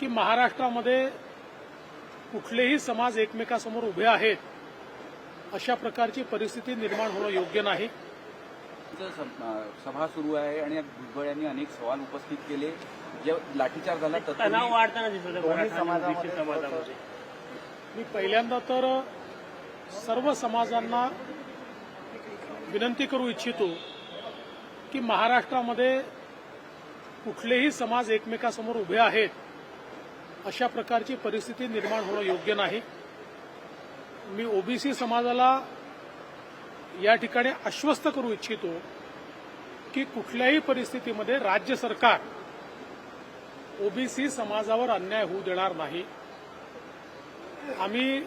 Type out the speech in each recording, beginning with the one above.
की महाराष्ट्रामध्ये कुठलेही समाज एकमेकासमोर उभे आहेत अशा प्रकारची परिस्थिती निर्माण होणं योग्य नाही. सभ- सुरू आहे आणि भुजबळ यांनी अनेक सवाल उपस्थित केले. जे लाठीचार्ज झाला तणाव वाढताना दिसत मी पहिल्यांदा तर सर्व समाजांना विनंती करू इच्छितो की महाराष्ट्रामध्ये कुठलेही समाज एकमेकासमोर उभे आहेत अशा प्रकारची परिस्थिती निर्माण होणं योग्य नाही. मी ओबीसी समाजाला या ठिकाणी आश्वस्त करू इच्छितो की कुठल्याही परिस्थितीमध्ये राज्य सरकार ओबीसी समाजावर अन्याय होऊ देणार नाही. आम्ही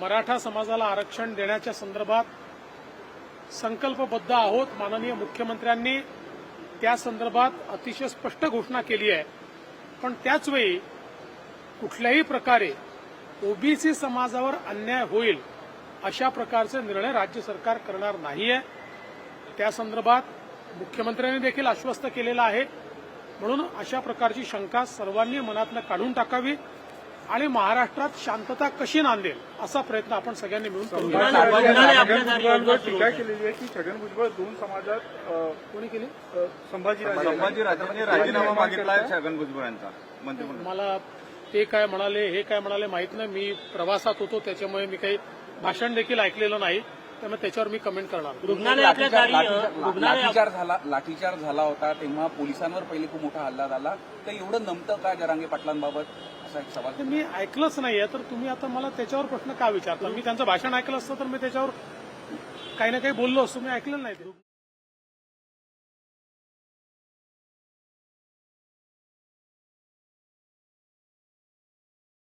मराठा समाजाला आरक्षण देण्याच्या संदर्भात संकल्पबद्ध आहोत. माननीय मुख्यमंत्र्यांनी त्या संदर्भात अतिशय स्पष्ट घोषणा केली आहे. पण त्याचवेळी कुठल्याही प्रकारे ओबीसी समाजावर अन्याय होईल अशा प्रकारचे निर्णय राज्य सरकार करणार नाहीये. त्या संदर्भात मुख्यमंत्र्यांनी देखील आश्वस्त केलेलं आहे. म्हणून अशा प्रकारची शंका सर्वांनी मनातनं काढून टाकावी. आणि महाराष्ट्रात शांतता कशी नांदेल असा प्रयत्न आपण सगळ्यांनी मिळून सुरू टीका. केलेली आहे की छगन भुजबळ दोन समाजात कोणी केली? संभाजीराजे संभाजी राजांनी राजीनामा मागितला आहे छगन भुजबळांचा मंत्रिमंडळ मला ते काय म्हणाले हे काय म्हणाले माहीत नाही. मी प्रवासात होतो त्याच्यामुळे मी काही भाषण देखील ऐकलेलं नाही. त्यामुळे त्याच्यावर मी कमेंट करणार लाठीचार्ज झाला लाठीचार्ज झाला होता तेव्हा पोलिसांवर पहिले खूप मोठा हल्ला झाला. तर एवढं नमतं काय जरांगे पाटलांबाबत? सवाल ते मी ऐकलंच नाहीये तर तुम्ही आता मला त्याच्यावर प्रश्न का विचारता? मी त्यांचं भाषण ऐकलं असतं तर मी त्याच्यावर काही ना काही बोललो असतो मी ऐकलं नाही.